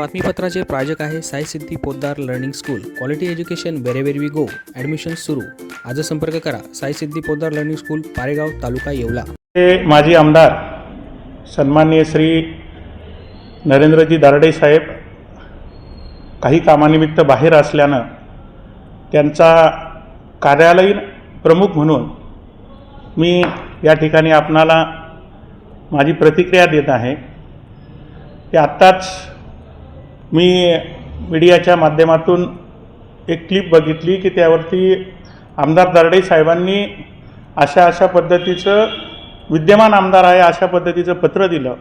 बातमीपत्राचे प्रायोजक आहे Sai Siddhi Poddar learning school. Quality education wherever we go admission सुरू. आज संपर्क करा. Sai Siddhi Poddar learning school Paregaon taluka Yeola. ते माजी आमदार सन्माननीय श्री नरेंद्रजी दारडे साहेब काही कामानिमित्त बाहेर असल्यानं त्यांचा कार्यालयीन प्रमुख म्हणून मी या ठिकाणी आपणाला माझी प्रतिक्रिया देत आहे. की आत्ताच मी मीडियाच्या माध्यमातून एक क्लिप बघितली की त्यावरती आमदार दारडे साहेबांनी अशा अशा पद्धतीचं विद्यमान आमदार आहे अशा पद्धतीचं पत्र दिलं.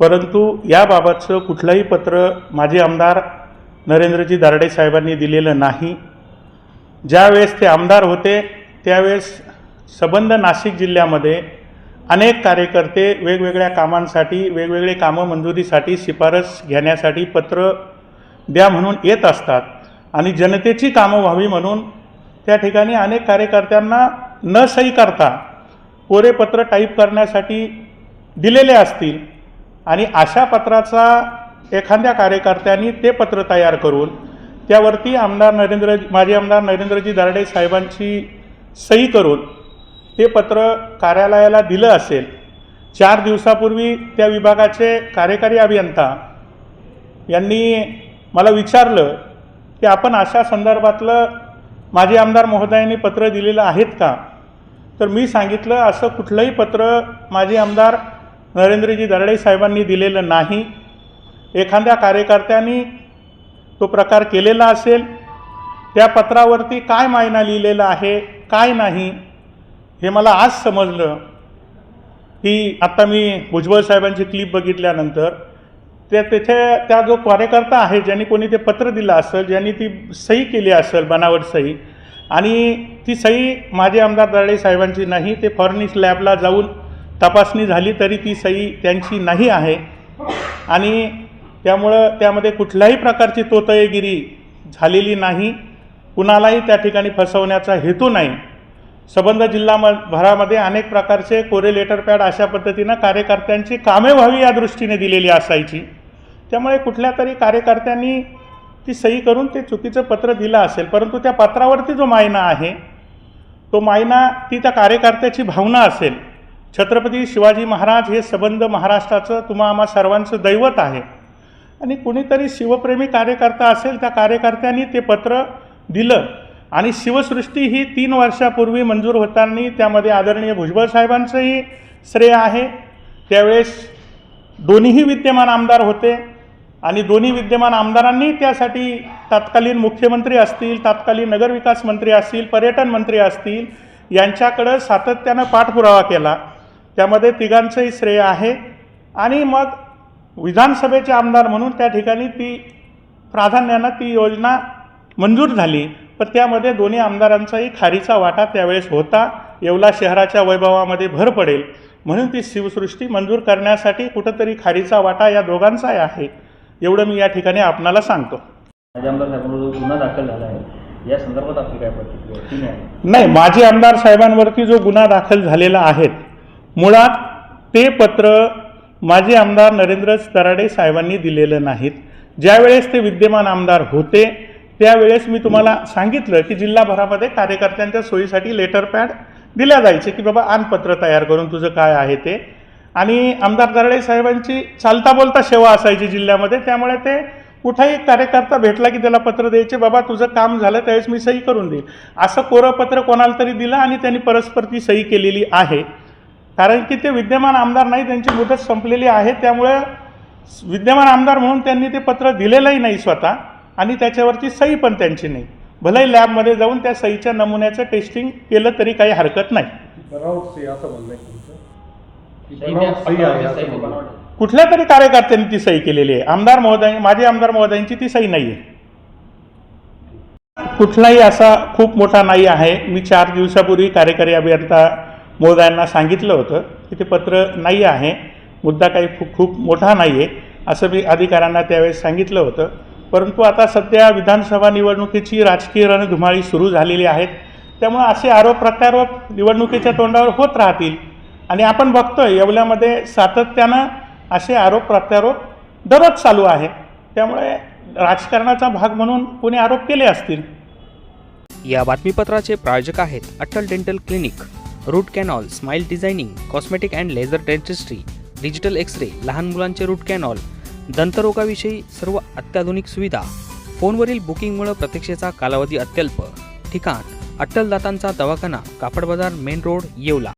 परंतु याबाबतचं कुठलंही पत्र माजी आमदार नरेंद्रजी दारडे साहेबांनी दिलेलं नाही. ज्यावेळेस ते आमदार होते त्यावेळेस सबंध नाशिक जिल्ह्यामध्ये अनेक कार्यकर्ते वेगवेगळ्या कामांसाठी वेगवेगळे कामं मंजुरीसाठी शिफारस घेण्यासाठी पत्र द्या म्हणून येत असतात. आणि जनतेची कामं व्हावी म्हणून त्या ठिकाणी अनेक कार्यकर्त्यांना न सही करता कोरे पत्र टाईप करण्यासाठी दिलेले असतील. आणि अशा पत्राचा एखाद्या कार्यकर्त्यांनी ते पत्र तयार करून त्यावरती आमदार नरेंद्र माजी आमदार नरेंद्रजी दारडे साहेबांची सही करून ते पत्र कार्यालयाला दिलं असेल. चार दिवसापूर्वी त्या विभागाचे कार्यकारी अभियंता यांनी मला विचारलं की आपण अशा संदर्भातलं माजी आमदार महोदयांनी पत्र दिलेलं आहेत का? तर मी सांगितलं असं कुठलंही पत्र माजी आमदार नरेंद्रजी दरडे साहेबांनी दिलेलं नाही. एखाद्या कार्यकर्त्यांनी तो प्रकार केलेला असेल त्या पत्रावरती काय मायना लिहिलेला आहे काय नाही हे मला आज समजलं की आत्ता मी भुजबळ साहेबांची क्लिप बघितल्यानंतर त्या तिथे त्या जो कार्यकर्ता आहे ज्यांनी कोणी ते पत्र दिलं असेल ज्यांनी ती सही केली असेल बनावट सही आणि ती सही माझे आमदार दराडे साहेबांची नाही ते फॉरेनिक्स लॅबला जाऊन तपासणी झाली तरी ती सही त्यांची नाही आहे. आणि त्यामुळं त्यामध्ये कुठल्याही प्रकारची तोतयेगिरी झालेली नाही कुणालाही त्या ठिकाणी फसवण्याचा हेतू नाही. सबंध जिल्हा म भरामध्ये अनेक प्रकारचे कोरे लेटर पॅड अशा पद्धतीनं कार्यकर्त्यांची कामे व्हावी या दृष्टीने दिलेली असायची. त्यामुळे कुठल्या तरी कार्यकर्त्यांनी ती सही करून ते चुकीचं पत्र दिलं असेल परंतु त्या पत्रावरती जो मायना आहे तो मायना ती त्या कार्यकर्त्याची भावना असेल. छत्रपती शिवाजी महाराज हे सबंध महाराष्ट्राचं तुम्हा आम्हा सर्वांचं दैवत आहे. आणि कुणीतरी शिवप्रेमी कार्यकर्ता असेल त्या कार्यकर्त्यांनी ते पत्र दिलं. आणि शिवसृष्टी ही तीन वर्षापूर्वी मंजूर होताना त्यामध्ये आदरणीय भुजबळ साहेबांचंही श्रेय आहे. त्यावेळेस दोन्हीही विद्यमान आमदार होते आणि दोन्ही विद्यमान आमदारांनी त्यासाठी तत्कालीन मुख्यमंत्री असतील तत्कालीन नगरविकास मंत्री असतील पर्यटन मंत्री असतील यांच्याकडं सातत्यानं पाठपुरावा केला. त्यामध्ये तिघांचंही श्रेय आहे. आणि मग विधानसभेचे आमदार म्हणून त्या ठिकाणी ती प्राधान्यानं ती योजना मंजूर झाली. पण त्यामध्ये दोन्ही आमदारांचाही खारीचा वाटा त्यावेळेस होता. येवला शहराच्या वैभवामध्ये भर पडेल. म्हणून ती शिवसृष्टी मंजूर करण्यासाठी कुठंतरी खारीचा वाटा या दोघांचाही आहे. एवढं मी या ठिकाणी आपणाला सांगतो. गुन्हा दाखल झाला आहे या संदर्भात आपली काय प्रतिक्रिया नाही माजी आमदार साहेबांवरती जो गुन्हा दाखल झालेला आहे मुळात ते पत्र माजी आमदार नरेंद्र तराडे साहेबांनी दिलेलं नाहीत. ज्यावेळेस ते विद्यमान आमदार होते त्यावेळेस मी तुम्हाला सांगितलं की जिल्हाभरामध्ये कार्यकर्त्यांच्या सोयीसाठी लेटर पॅड दिल्या जायचे की बाबा आनपत्र तयार करून तुझं काय आहे ते. आणि आमदार दरडे साहेबांची चालता बोलता सेवा असायची जिल्ह्यामध्ये त्यामुळे ते कुठेही कार्यकर्ता भेटला की त्याला पत्र द्यायचे बाबा तुझं काम झालं त्यावेळेस मी सही करून देईल असं कोरं पत्र कोणाला तरी दिलं आणि त्यांनी परस्पर ती सही केलेली आहे. कारण की ते विद्यमान आमदार नाही त्यांची मुदत संपलेली आहे त्यामुळे विद्यमान आमदार म्हणून त्यांनी ते पत्र दिलेलंही नाही स्वतः. आणि त्याच्यावरची सही पण त्यांची नाही. भलेही लॅबमध्ये जाऊन त्या सहीच्या नमुन्याचं टेस्टिंग केलं तरी काही हरकत नाही. कुठल्या तरी कार्यकर्त्यांनी ती सही केलेली आहे. आमदार महोदय माझे आमदार महोदयांची ती सही नाही आहे कुठलाही असा खूप मोठा नाही आहे. मी चार दिवसापूर्वी कार्यकारी अभियंता महोदयांना सांगितलं होतं की ते पत्र नाही आहे. मुद्दा काही खूप खूप मोठा नाही आहे असं मी अधिकाऱ्यांना त्यावेळेस सांगितलं होतं. परंतु आता सध्या विधानसभा निवडणुकीची राजकीय रणधुमाळी सुरू झालेली आहेत. त्यामुळे असे आरोप प्रत्यारोप निवडणुकीच्या तोंडावर होत राहतील. आणि आपण बघतोय येवल्यामध्ये सातत्यानं असे आरोप प्रत्यारोप दररोज चालू आहे. त्यामुळे राजकारणाचा भाग म्हणून कोणी आरोप केले असतील? या बातमीपत्राचे प्रायोजक आहेत Atal dental clinic root canal smile designing cosmetic and laser dentistry digital X ray लहान मुलांचे रूट कॅनॉल दंतरोगाविषयी सर्व अत्याधुनिक सुविधा. फोनवरील बुकिंगमुळे प्रतीक्षेचा कालावधी अत्यल्प. ठिकाण अट्टल दातांचा दवाखाना कापड बाजार मेन रोड येवला.